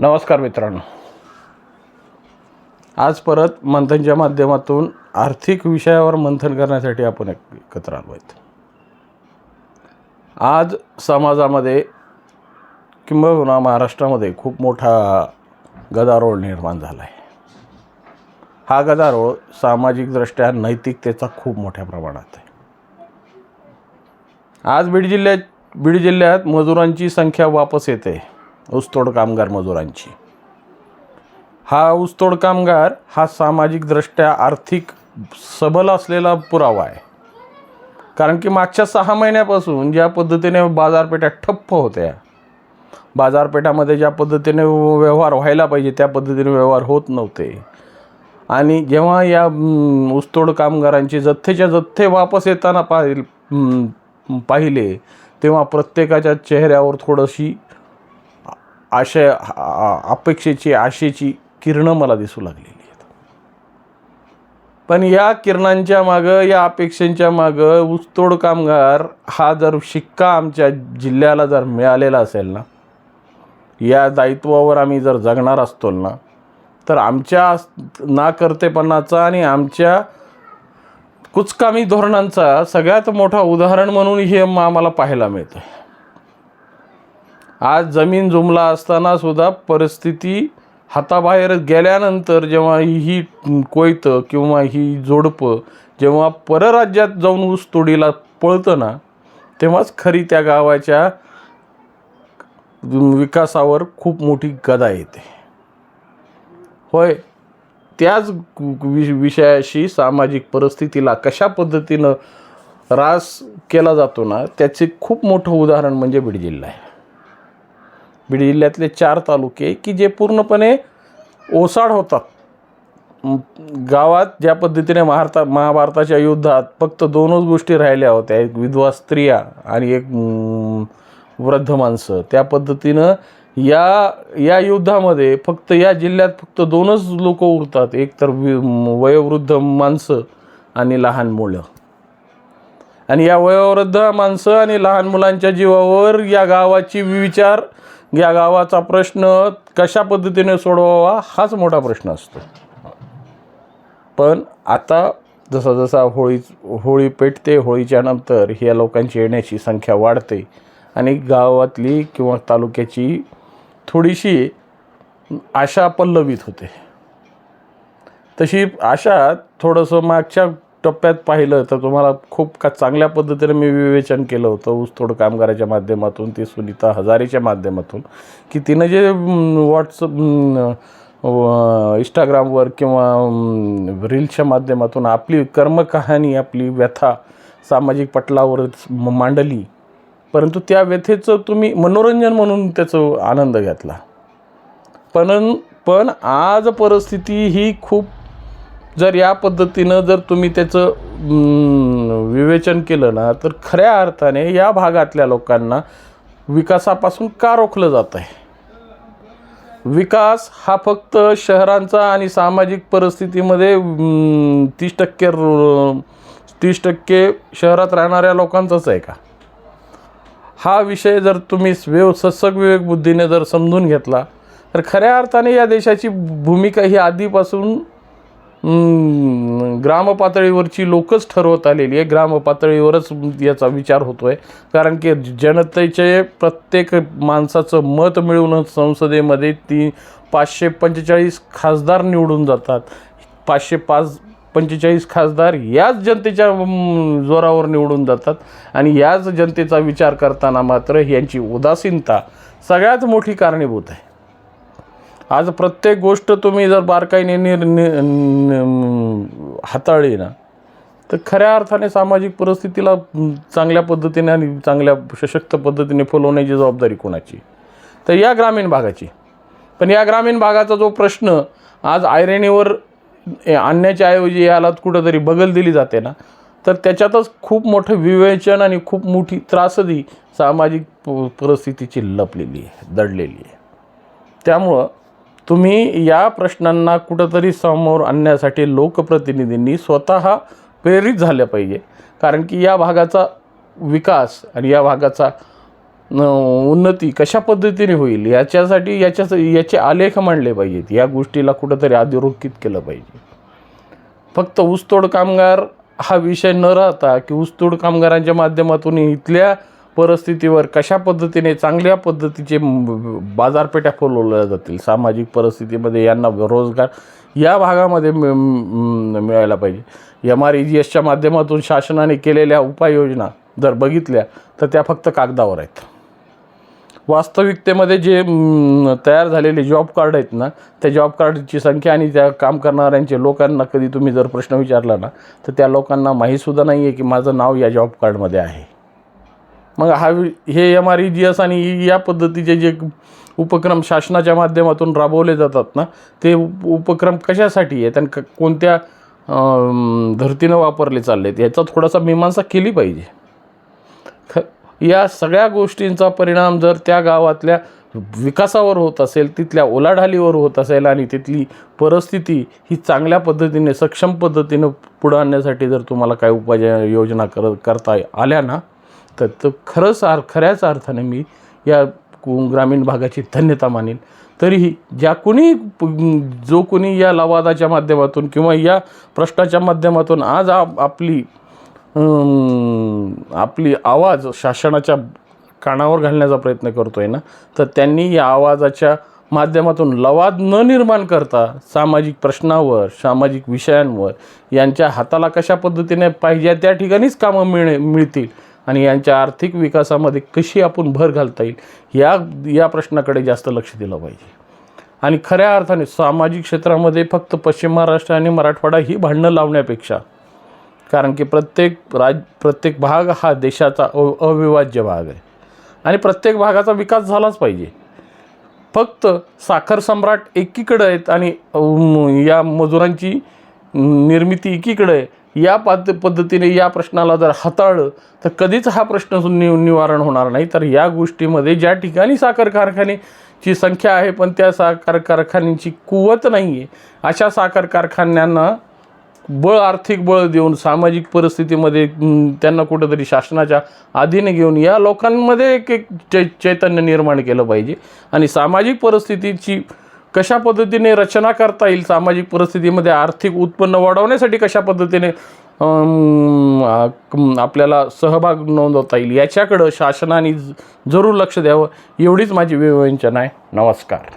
नमस्कार मित्रांनो. आज परत मंथनच्या माध्यमातून आर्थिक विषयावर मंथन करण्यासाठी आपण एक- एकत्र आलो आहेत. आज समाजामध्ये किंबहुना महाराष्ट्रामध्ये खूप मोठा गदारोळ निर्माण झाला आहे हा गदारोळ सामाजिकदृष्ट्या नैतिकतेचा खूप मोठ्या प्रमाणात आहे. आज बीड जिल्ह्यात बीड जिल्ह्यात मजुरांची संख्या वापस येते. ऊसतोड कामगार मजुरांची. हा ऊसतोड कामगार हा सामाजिकदृष्ट्या आर्थिक सबल असलेला पुरावा आहे. कारण की मागच्या सहा महिन्यापासून ज्या पद्धतीने बाजारपेठा ठप्प होत्या बाजारपेठामध्ये ज्या पद्धतीने व्यवहार व्हायला पाहिजे त्या पद्धतीने व्यवहार होत नव्हते. आणि जेव्हा या ऊसतोड कामगारांचे जथ्थेच्या जथ्थे वापस येताना पाहि पाहिले तेव्हा प्रत्येकाच्या चेहऱ्यावर थोडीशी आशय अपेक्षेची आशेची किरणं मला दिसू लागलेली आहेत. पण या किरणांच्या मागं या अपेक्षांच्या मागं ऊसतोड कामगार हा जर शिक्का आमच्या जिल्ह्याला जर मिळालेला असेल ना या दायित्वावर आम्ही जर जगणार असतो ना तर आमच्या नाकर्तेपणाचा आणि आमच्या कुचकामी धोरणांचा सगळ्यात मोठा उदाहरण म्हणून हे आम्हाला पाहायला मिळतं आज जमीन जुमला असताना सुद्धा परिस्थिती हाताबाहेर गेल्यानंतर जेव्हा ही कोयतं किंवा ही जोडपं जेव्हा परराज्यात जाऊन ऊस तोडीला पळतं ना तेव्हाच खरी त्या गावाच्या विकासावर खूप मोठी गदा येते. होय त्याच वि विषयाशी सामाजिक परिस्थितीला कशा पद्धतीनं रास केला जातो ना त्याचे खूप मोठं उदाहरण म्हणजे बीड जिल्हा आहे. बीड जिल्ह्यातले चार तालुके की जे पूर्णपणे ओसाड होतात. गावात ज्या पद्धतीने महारता महाभारताच्या युद्धात फक्त दोनच गोष्टी राहिल्या होत्या. एक विधवा स्त्रिया आणि एक वृद्ध माणसं. त्या पद्धतीनं या या युद्धामध्ये फक्त या जिल्ह्यात फक्त दोनच लोक उरतात. एक तर वि वयोवृद्ध माणसं आणि लहान मुलं. आणि या वयोवृद्ध माणसं आणि लहान मुलांच्या जीवावर या गावाची विचार या गावाचा प्रश्न कशा पद्धतीने सोडवावा हाच मोठा प्रश्न असतो. पण आता जसा जसा होळी होळी पेटते होळीच्या नंतर ह्या लोकांची येण्याची संख्या वाढते आणि गावातली किंवा तालुक्याची थोडीशी आशा पल्लवित होते. तशी आशा थोडंसं मागच्या टप्प्यात पाहिलं तर तुम्हाला खूप का चांगल्या पद्धतीने मी विवेचन केलं होतं ऊसतोड कामगाराच्या माध्यमातून ती सुनीता हजारेच्या माध्यमातून की तिनं जे व्हॉट्सअप इंस्टाग्रामवर किंवा रील्सच्या माध्यमातून आपली कर्मकहाणी आपली व्यथा सामाजिक पटलावरच मांडली. परंतु त्या व्यथेचं तुम्ही मनोरंजन म्हणून त्याचं आनंद घेतला. पण पण आज परिस्थिती ही खूप जर या पद्धतीनं जर तुम्ही त्याचं विवेचन केलं ना तर खऱ्या अर्थाने या भागातल्या लोकांना विकासापासून का रोखलं जात आहे? विकास हा फक्त शहरांचा आणि सामाजिक परिस्थितीमध्ये तीस टक्के तीस टक्के शहरात राहणाऱ्या लोकांचाच आहे का? हा विषय जर तुम्ही व्यव सत्सग विवेक बुद्धीने जर समजून घेतला तर खऱ्या अर्थाने या देशाची भूमिका ही आधीपासून ग्रामपातळीवरची लोकच ठरवत आलेली आहे. ग्रामपातळीवरच याचा विचार होतो आहे कारण की जनतेचे प्रत्येक माणसाचं मत मिळवून संसदेमध्ये ती पाचशे पंचेचाळीस खासदार निवडून जातात. पाचशे पाच पंचेचाळीस खासदार याच जनतेच्या जोरावर निवडून जातात. आणि याच जनतेचा विचार करताना मात्र यांची उदासीनता सगळ्यात मोठी कारणीभूत आहे. आज प्रत्येक गोष्ट तुम्ही जर बारकाईने निर हाताळली ना तर खऱ्या अर्थाने सामाजिक परिस्थितीला चांगल्या पद्धतीने आणि चांगल्या सशक्त पद्धतीने फुलवण्याची जबाबदारी कोणाची? तर या ग्रामीण भागाची. पण या ग्रामीण भागाचा जो प्रश्न आज आयरणीवर ए, आणण्याच्या ऐवजी याला कुठंतरी बगल दिली जाते ना तर त्याच्यातच खूप मोठं विवेचन आणि खूप मोठी त्रासदी सामाजिक प- परिस्थितीची लपलेली आहे दडलेली आहे. त्यामुळं तुम्ही या प्रश्नांना कुठंतरी समोर आणण्यासाठी लोकप्रतिनिधींनी स्वतः प्रेरित झाल्या पाहिजे. कारण की या भागाचा विकास आणि या भागाचा उन्नती कशा पद्धतीने होईल याच्यासाठी याच्या याचे आलेख मांडले पाहिजेत. या गोष्टीला कुठंतरी अधोरेखित केलं पाहिजे. फक्त ऊसतोड कामगार हा विषय न राहता की ऊसतोड कामगारांच्या माध्यमातून इथल्या परिस्थितीवर कशा पद्धतीने चांगल्या पद्धतीचे बाजारपेठा फुलवल्या जातील सामाजिक परिस्थितीमध्ये यांना रोजगार या भागामध्ये मि- मिळायला पाहिजे. एम आर ई जी एसच्या माध्यमातून शासनाने केलेल्या उपाययोजना जर बघितल्या तर त्या फक्त कागदावर आहेत. वास्तविकतेमध्ये जे तयार झालेले जॉब कार्ड आहेत ना त्या जॉब कार्डची संख्या आणि त्या काम करणाऱ्यांचे लोकांना कधी तुम्ही जर प्रश्न विचारला ना तर त्या लोकांना माहीतसुद्धा नाही आहे की माझं नाव या जॉब कार्डमध्ये आहे. मग हा हे M R E G S आणि e या पद्धतीचे जे उपक्रम शासनाच्या माध्यमातून राबवले जातात ना ते उप उपक्रम कशासाठी आहेत आणि क- कोणत्या धर्तीनं वापरले चालले आहेत याचा थोडासा मीमांसा केली पाहिजे. ख या सगळ्या गोष्टींचा परिणाम जर त्या गावातल्या विकासावर होत असेल तिथल्या ओलाढालीवर होत असेल आणि तिथली परिस्थिती ही चांगल्या पद्धतीने सक्षम पद्धतीनं पुढं आणण्यासाठी जर तुम्हाला काही उपाय योजना कर करता आल्या ना तर तर खरंच आर खऱ्याच अर्थाने मी या कु- ग्रामीण भागाची धन्यता मानेन. तरीही ज्या कोणी जो कोणी या लवादाच्या माध्यमातून किंवा या प्रश्नाच्या माध्यमातून आज आप आपली आपली आवाज शासनाच्या कानावर घालण्याचा प्रयत्न करतो आहे ना तर त्यांनी या आवाजाच्या माध्यमातून लवाद न निर्माण करता सामाजिक प्रश्नावर सामाजिक विषयांवर यांच्या हाताला कशा पद्धतीने पाहिजे त्या ठिकाणीच कामं मिळ मिळतील. आणि यांच्या आर्थिक विकासामध्ये कशी आपण भर घालता येईल या या प्रश्नाकडे जास्त लक्ष दिलं पाहिजे. आणि खऱ्या अर्थाने सामाजिक क्षेत्रामध्ये फक्त पश्चिम महाराष्ट्र आणि मराठवाडा ही भांडणं लावण्यापेक्षा कारण की प्रत्येक राज प्रत्येक भाग हा देशाचा अ अविभाज्य भाग आहे. आणि प्रत्येक भागाचा विकास झालाच पाहिजे. फक्त साखर सम्राट एकीकडं आहेत आणि या मजुरांची निर्मिती एकीकडे आहे या पद पद्धतीने या प्रश्नाला जर हाताळलं तर कधीच हा प्रश्न नि निवारण होणार नाही. तर या गोष्टीमध्ये ज्या ठिकाणी साखर कारखानेची संख्या आहे पण त्या साखर कारखान्यांची कुवत नाही आहे अशा साखर कारखान्यांना बळ आर्थिक बळ देऊन सामाजिक परिस्थितीमध्ये त्यांना कुठंतरी शासनाच्या अधीन घेऊन या लोकांमध्ये एक एक चै चैतन्य निर्माण केलं पाहिजे. आणि सामाजिक परिस्थितीची कशा पद्धतीने रचना करता येईल सामाजिक परिस्थितीमध्ये आर्थिक उत्पन्न वाढवण्यासाठी कशा पद्धतीने आपल्याला सहभाग नोंदवता येईल याच्याकडं शासनाने जरूर लक्ष द्यावं एवढीच माझी विवंचना आहे. नमस्कार.